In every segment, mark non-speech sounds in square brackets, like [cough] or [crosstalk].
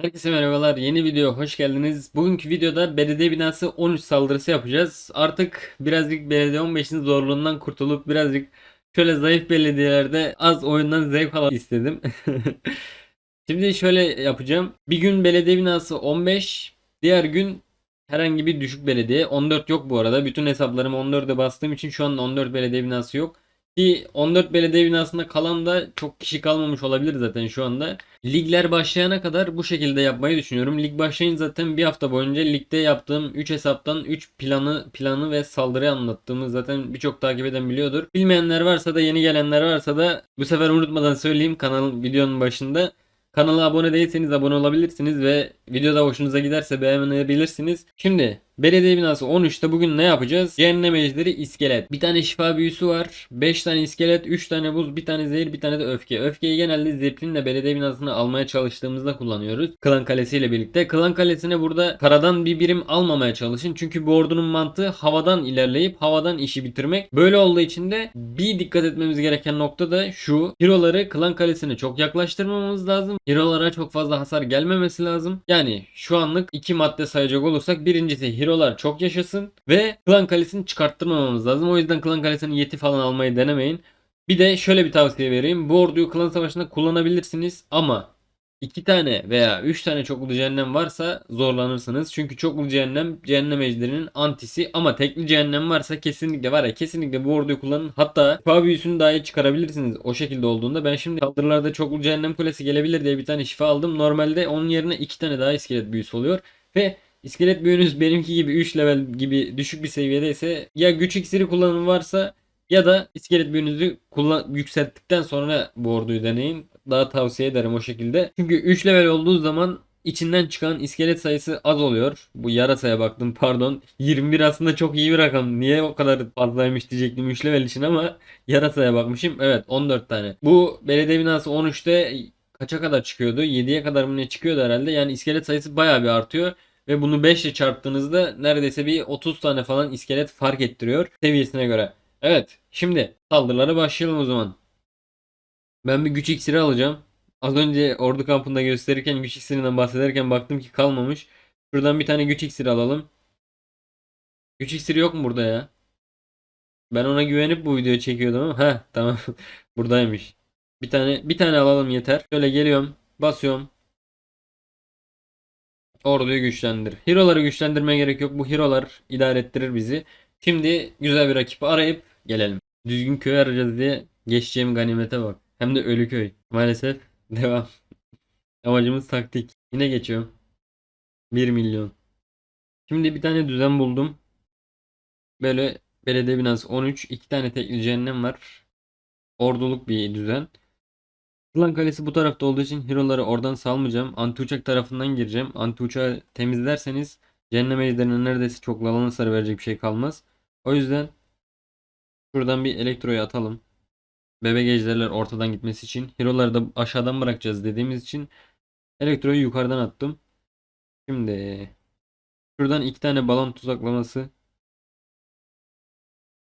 Herkese merhabalar. Yeni video hoş geldiniz. Bugünkü videoda belediye binası 13 saldırısı yapacağız. Artık birazcık belediye 15'in zorluğundan kurtulup birazcık şöyle zayıf belediyelerde az oyundan zevk alalım istedim. [laughs] Şimdi şöyle yapacağım. Bir gün belediye binası 15, diğer gün herhangi bir düşük belediye. 14 yok bu arada. Bütün hesaplarımı 14'e bastığım için şu an 14 belediye binası yok. Ki 14 belediye binasında kalan da çok kişi kalmamış olabilir zaten şu anda. Ligler başlayana kadar bu şekilde yapmayı düşünüyorum. Lig başlayınca zaten bir hafta boyunca ligde yaptığım 3 hesaptan 3 planı planı ve saldırıyı anlattığımı zaten birçok takip eden biliyordur. Bilmeyenler varsa da yeni gelenler varsa da bu sefer unutmadan söyleyeyim kanal videonun başında. Kanala abone değilseniz abone olabilirsiniz ve videoda hoşunuza giderse beğenebilirsiniz. Şimdi belediye binası 13'te bugün ne yapacağız? Cehennem ejderi iskelet. Bir tane şifa büyüsü var. 5 tane iskelet, 3 tane buz, bir tane zehir, bir tane de öfke. Öfkeyi genelde zeplinle belediye binasını almaya çalıştığımızda kullanıyoruz. Klan Kalesi ile birlikte. Klan Kalesi'ne burada karadan bir birim almamaya çalışın. Çünkü bu ordunun mantığı havadan ilerleyip havadan işi bitirmek. Böyle olduğu için de bir dikkat etmemiz gereken nokta da şu. Hero'ları Klan Kalesi'ne çok yaklaştırmamamız lazım. Hero'lara çok fazla hasar gelmemesi lazım. Yani şu anlık iki madde sayacak olursak birincisi Hero'lar çok yaşasın ve Klan Kalesi'ni çıkarttırmamamız lazım. O yüzden Klan Kalesi'nin yeti falan almayı denemeyin. Bir de şöyle bir tavsiye vereyim. Bu orduyu klan savaşında kullanabilirsiniz ama iki tane veya üç tane çoklu cehennem varsa zorlanırsınız. Çünkü çoklu cehennem cehennem ejderinin antisi ama tekli cehennem varsa kesinlikle var ya kesinlikle bu orduyu kullanın. Hatta şifa büyüsünü dahi çıkarabilirsiniz o şekilde olduğunda. Ben şimdi saldırılarda çoklu cehennem kulesi gelebilir diye bir tane şifa aldım. Normalde onun yerine iki tane daha iskelet büyüsü oluyor. Ve iskelet büyünüz benimki gibi 3 level gibi düşük bir seviyedeyse ya güç iksiri kullanımı varsa ya da iskelet büyünüzü kullan yükselttikten sonra bu orduyu deneyin. Daha tavsiye ederim o şekilde. Çünkü 3 level olduğu zaman içinden çıkan iskelet sayısı az oluyor. Bu yarasaya baktım pardon. 21 aslında çok iyi bir rakam. Niye o kadar fazlaymış diyecektim 3 level için ama yarasaya bakmışım. Evet 14 tane. Bu belediye binası 13'te kaça kadar çıkıyordu? 7'ye kadar mı ne çıkıyordu herhalde. Yani iskelet sayısı bayağı bir artıyor. Ve bunu 5 ile çarptığınızda neredeyse bir 30 tane falan iskelet fark ettiriyor seviyesine göre. Evet şimdi saldırılara başlayalım o zaman. Ben bir güç iksiri alacağım. Az önce ordu kampında gösterirken güç iksirinden bahsederken baktım ki kalmamış. Şuradan bir tane güç iksiri alalım. Güç iksiri yok mu burada ya? Ben ona güvenip bu videoyu çekiyordum ama heh tamam [laughs] buradaymış. Bir tane bir tane alalım yeter. Şöyle geliyorum, basıyorum. Orduyu güçlendir. Hero'ları güçlendirmeye gerek yok. Bu hero'lar idare ettirir bizi. Şimdi güzel bir rakip arayıp gelelim. Düzgün köy arayacağız diye geçeceğim ganimete bak. Hem de ölü köy. Maalesef [laughs] devam. Amacımız taktik. Yine geçiyorum. 1 milyon. Şimdi bir tane düzen buldum. Böyle belediye binası 13. iki tane tekli cehennem var. Orduluk bir düzen. Klan Kalesi bu tarafta olduğu için hero'ları oradan salmayacağım. Anti uçak tarafından gireceğim. Anti uçağı temizlerseniz cehennem ejderine neredeyse çok alan hasarı verecek bir şey kalmaz. O yüzden şuradan bir elektroyu atalım. Bebek ejderler ortadan gitmesi için. Hero'ları da aşağıdan bırakacağız dediğimiz için elektroyu yukarıdan attım. Şimdi şuradan iki tane balon tuzaklaması.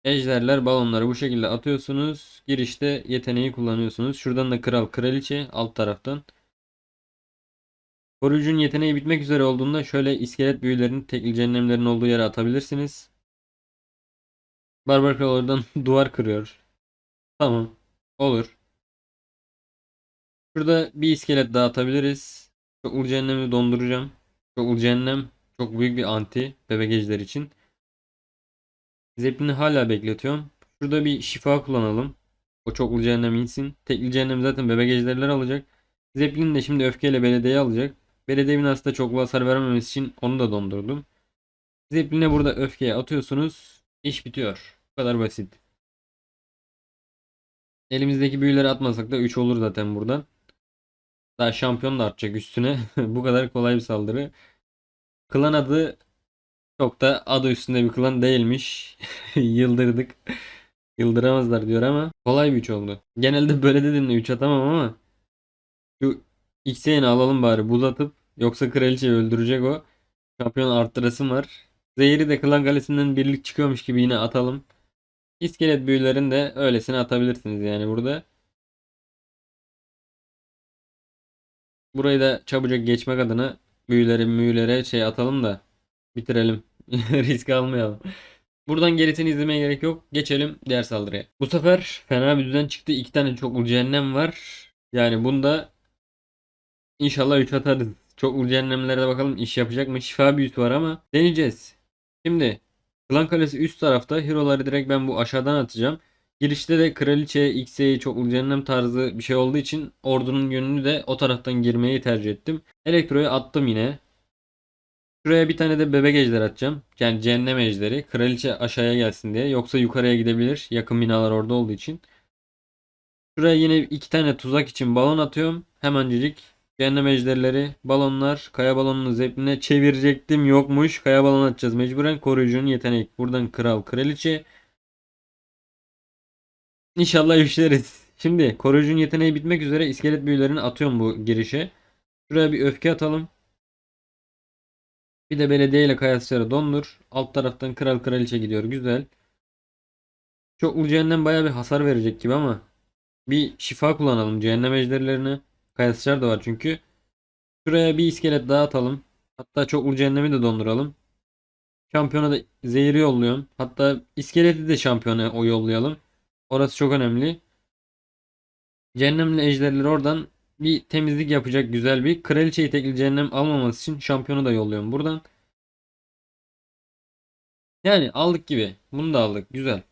Ejderler balonları bu şekilde atıyorsunuz. Girişte yeteneği kullanıyorsunuz. Şuradan da kral kraliçe alt taraftan. Koruyucunun yeteneği bitmek üzere olduğunda şöyle iskelet büyülerini tekli cehennemlerin olduğu yere atabilirsiniz. Barbar kral oradan [laughs] duvar kırıyor. Tamam. Olur. Şurada bir iskelet daha atabiliriz. Çoklu cehennemi donduracağım. Çoklu cehennem çok büyük bir anti bebek ejder için. Zeppelin'i hala bekletiyorum. Şurada bir şifa kullanalım. O çoklu cehennem insin. Tekli cehennem zaten bebek ejderler alacak. Zeppelin de şimdi öfkeyle belediye alacak. Belediye binası da çoklu hasar vermemesi için onu da dondurdum. Zeppelin'e burada öfkeye atıyorsunuz. İş bitiyor. Bu kadar basit. Elimizdeki büyüleri atmasak da 3 olur zaten buradan. Daha şampiyon da artacak üstüne. [laughs] Bu kadar kolay bir saldırı. Klan adı çok da adı üstünde bir klan değilmiş. [laughs] Yıldırdık. Yıldıramazlar diyor ama kolay bir 3 oldu. Genelde böyle dedim de 3 atamam ama şu X'ini alalım bari buz atıp yoksa kraliçeyi öldürecek o. Şampiyon arttırasım var. Zehri de klan kalesinden birlik çıkıyormuş gibi yine atalım. İskelet büyülerini de öylesine atabilirsiniz yani burada. Burayı da çabucak geçmek adına büyüleri müyülere şey atalım da bitirelim. [laughs] Risk almayalım. Buradan gerisini izlemeye gerek yok. Geçelim diğer saldırıya. Bu sefer fena bir düzen çıktı. İki tane çoklu cehennem var. Yani bunda inşallah 3 atarız. Çoklu cehennemlere de bakalım iş yapacak mı? Şifa büyüsü var ama deneyeceğiz. Şimdi Klan Kalesi üst tarafta. Hero'ları direkt ben bu aşağıdan atacağım. Girişte de Kraliçe, X'e çoklu cehennem tarzı bir şey olduğu için ordunun yönünü de o taraftan girmeyi tercih ettim. Elektro'yu attım yine. Şuraya bir tane de bebek ejder atacağım. Yani cehennem ejderi. Kraliçe aşağıya gelsin diye. Yoksa yukarıya gidebilir. Yakın binalar orada olduğu için. Şuraya yine iki tane tuzak için balon atıyorum. Hemencik. Cehennem ejderleri, balonlar, kaya balonunu zepline çevirecektim. Yokmuş. Kaya balon atacağız mecburen. Koruyucunun yetenek. Buradan kral, kraliçe. İnşallah işleriz. Şimdi koruyucunun yeteneği bitmek üzere iskelet büyülerini atıyorum bu girişe. Şuraya bir öfke atalım. Bir de belediye ile kayasçıları dondur. Alt taraftan kral kraliçe gidiyor. Güzel. Çok cehennem baya bir hasar verecek gibi ama bir şifa kullanalım cehennem ejderlerine. Kayasçılar da var çünkü. Şuraya bir iskelet daha atalım. Hatta çok cehennemi de donduralım. Şampiyona da zehiri yolluyorum. Hatta iskeleti de şampiyona o yollayalım. Orası çok önemli. Cehennemli ejderleri oradan bir temizlik yapacak güzel bir. Kraliçeyi tekli cehennem almaması için şampiyonu da yolluyorum buradan. Yani aldık gibi. Bunu da aldık. Güzel.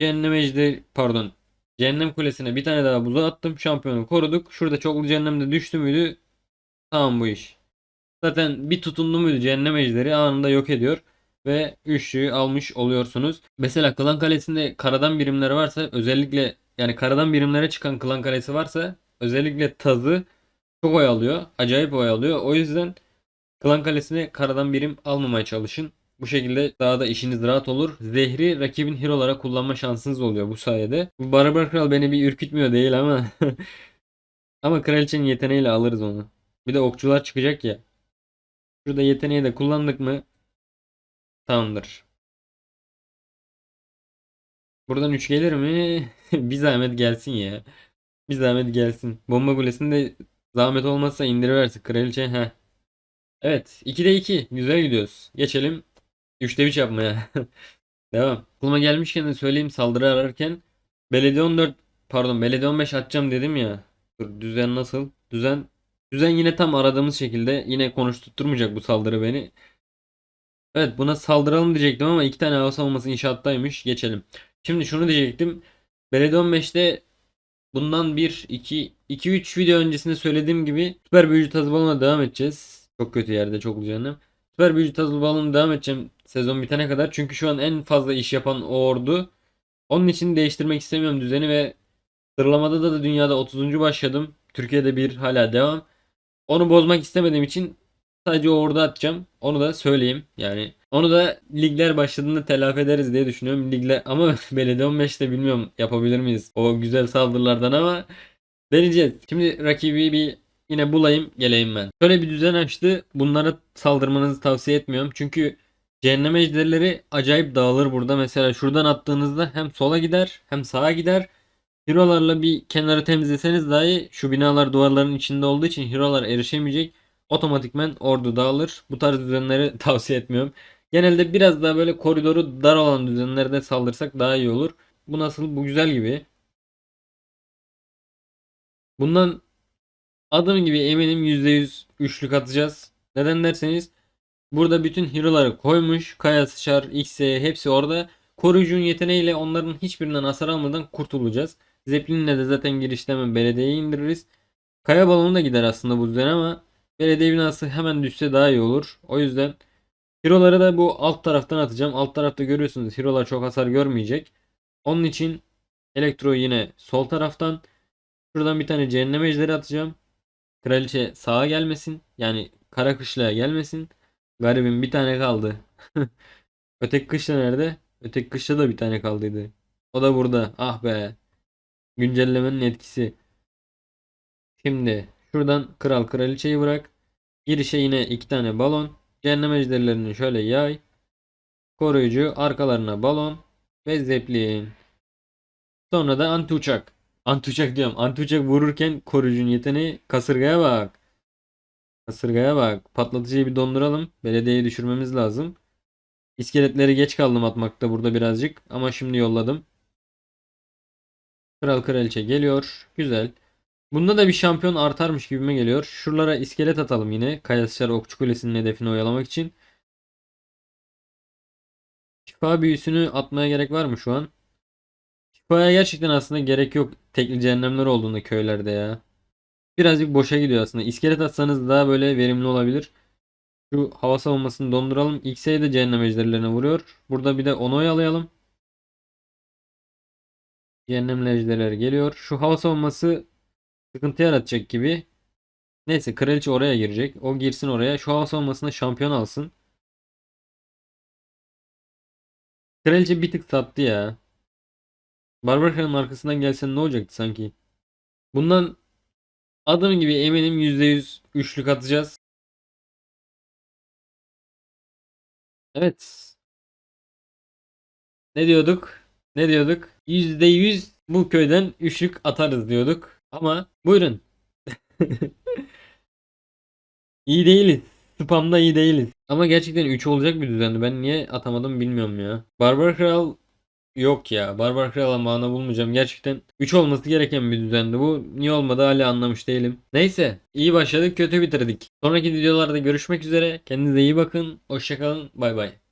Cehennem ejder pardon. Cehennem kulesine bir tane daha buza attım. Şampiyonu koruduk. Şurada çoklu cehennem de düştü müydü? Tamam bu iş. Zaten bir tutundu muydu cehennem ejderi anında yok ediyor. Ve üçlüyü almış oluyorsunuz. Mesela klan kalesinde karadan birimleri varsa özellikle yani karadan birimlere çıkan klan kalesi varsa özellikle tazı çok oy alıyor. Acayip oy alıyor. O yüzden klan kalesine karadan birim almamaya çalışın. Bu şekilde daha da işiniz rahat olur. Zehri rakibin hero'lara kullanma şansınız oluyor bu sayede. Bu Barbar Kral beni bir ürkütmüyor değil ama [laughs] ama kraliçenin yeteneğiyle alırız onu. Bir de okçular çıkacak ya. Şurada yeteneği de kullandık mı? Tamamdır. Buradan 3 gelir mi? [laughs] bir zahmet gelsin ya. Bir zahmet gelsin. Bomba kulesini de zahmet olmazsa indiriversin. Kraliçe he. Evet. 2'de 2. Güzel gidiyoruz. Geçelim 3'te 3 yapmaya. [laughs] Devam. Aklıma gelmişken de söyleyeyim saldırı ararken. Belediye 14 pardon belediye 15 atacağım dedim ya. Dur, düzen nasıl? Düzen düzen yine tam aradığımız şekilde yine konuşturmayacak bu saldırı beni. Evet buna saldıralım diyecektim ama iki tane hava savunması inşaattaymış. Geçelim. Şimdi şunu diyecektim. Belediye 15'te bundan 1 2 2 3 video öncesinde söylediğim gibi süper büyücü tazı balona devam edeceğiz. Çok kötü yerde çok canım. Süper büyücü tazı balona devam edeceğim sezon bitene kadar. Çünkü şu an en fazla iş yapan o ordu. Onun için değiştirmek istemiyorum düzeni ve sırlamada da, da dünyada 30. başladım. Türkiye'de bir hala devam. Onu bozmak istemediğim için sadece orada atacağım. Onu da söyleyeyim. Yani onu da ligler başladığında telafi ederiz diye düşünüyorum. Ligler ama [laughs] belediye 15'te bilmiyorum yapabilir miyiz o güzel saldırılardan ama deneyeceğiz. Şimdi rakibi bir yine bulayım geleyim ben. Şöyle bir düzen açtı. Bunlara saldırmanızı tavsiye etmiyorum. Çünkü cehennem ejderleri acayip dağılır burada. Mesela şuradan attığınızda hem sola gider hem sağa gider. Hero'larla bir kenarı temizleseniz dahi şu binalar duvarların içinde olduğu için hero'lar erişemeyecek. Otomatikmen ordu dağılır. Bu tarz düzenleri [laughs] tavsiye etmiyorum. Genelde biraz daha böyle koridoru dar olan düzenlerde saldırsak daha iyi olur. Bu nasıl? Bu güzel gibi. Bundan adım gibi eminim %100 üçlük atacağız. Neden derseniz burada bütün hero'ları koymuş. Kaya sıçar, X'e hepsi orada. Koruyucunun yeteneğiyle onların hiçbirinden hasar almadan kurtulacağız. Zeppelin'le de zaten girişte hemen belediyeye indiririz. Kaya balonu da gider aslında bu düzen ama belediye binası hemen düşse daha iyi olur. O yüzden Hero'ları da bu alt taraftan atacağım. Alt tarafta görüyorsunuz hero'lar çok hasar görmeyecek. Onun için Elektro yine sol taraftan. Şuradan bir tane cehennem ejderi atacağım. Kraliçe sağa gelmesin. Yani kara kışlaya gelmesin. Garibim bir tane kaldı. [laughs] Öteki kışla nerede? Öteki kışla da bir tane kaldıydı. O da burada. Ah be. Güncellemenin etkisi. Şimdi şuradan kral kraliçeyi bırak. Girişe yine iki tane balon. Cehennem ejderlerini şöyle yay. Koruyucu arkalarına balon ve zeplin. Sonra da anti uçak. Anti uçak diyorum. Anti uçak vururken koruyucunun yeteneği kasırgaya bak. Kasırgaya bak. Patlatıcıyı bir donduralım. Belediyeyi düşürmemiz lazım. İskeletleri geç kaldım atmakta burada birazcık. Ama şimdi yolladım. Kral kraliçe geliyor. Güzel. Bunda da bir şampiyon artarmış gibime geliyor. Şuralara iskelet atalım yine. Kayaşlar Okçu Kulesi'nin hedefini oyalamak için. Şifa büyüsünü atmaya gerek var mı şu an? Şifaya gerçekten aslında gerek yok. Tekli cehennemler olduğunda köylerde ya. Birazcık boşa gidiyor aslında. İskelet atsanız daha böyle verimli olabilir. Şu hava savunmasını donduralım. X'e de cehennem ejderlerine vuruyor. Burada bir de onu oyalayalım. Cehennem ejderler geliyor. Şu hava savunması sıkıntı yaratacak gibi. Neyse kraliçe oraya girecek. O girsin oraya. Şu hava savunmasında şampiyon alsın. Kraliçe bir tık sattı ya. Barbar Kral'ın arkasından gelsen ne olacaktı sanki? Bundan adım gibi eminim %100 üçlük atacağız. Evet. Ne diyorduk? Ne diyorduk? %100 bu köyden üçlük atarız diyorduk. Ama buyurun. [laughs] İyi değiliz. Spamda iyi değiliz. Ama gerçekten 3 olacak bir düzendi. Ben niye atamadım bilmiyorum ya. Barbar Kral yok ya. Barbar Kral'a mana bulmayacağım. Gerçekten 3 olması gereken bir düzendi bu. Niye olmadı hala anlamış değilim. Neyse. iyi başladık kötü bitirdik. Sonraki videolarda görüşmek üzere. Kendinize iyi bakın. Hoşçakalın. Bay bay.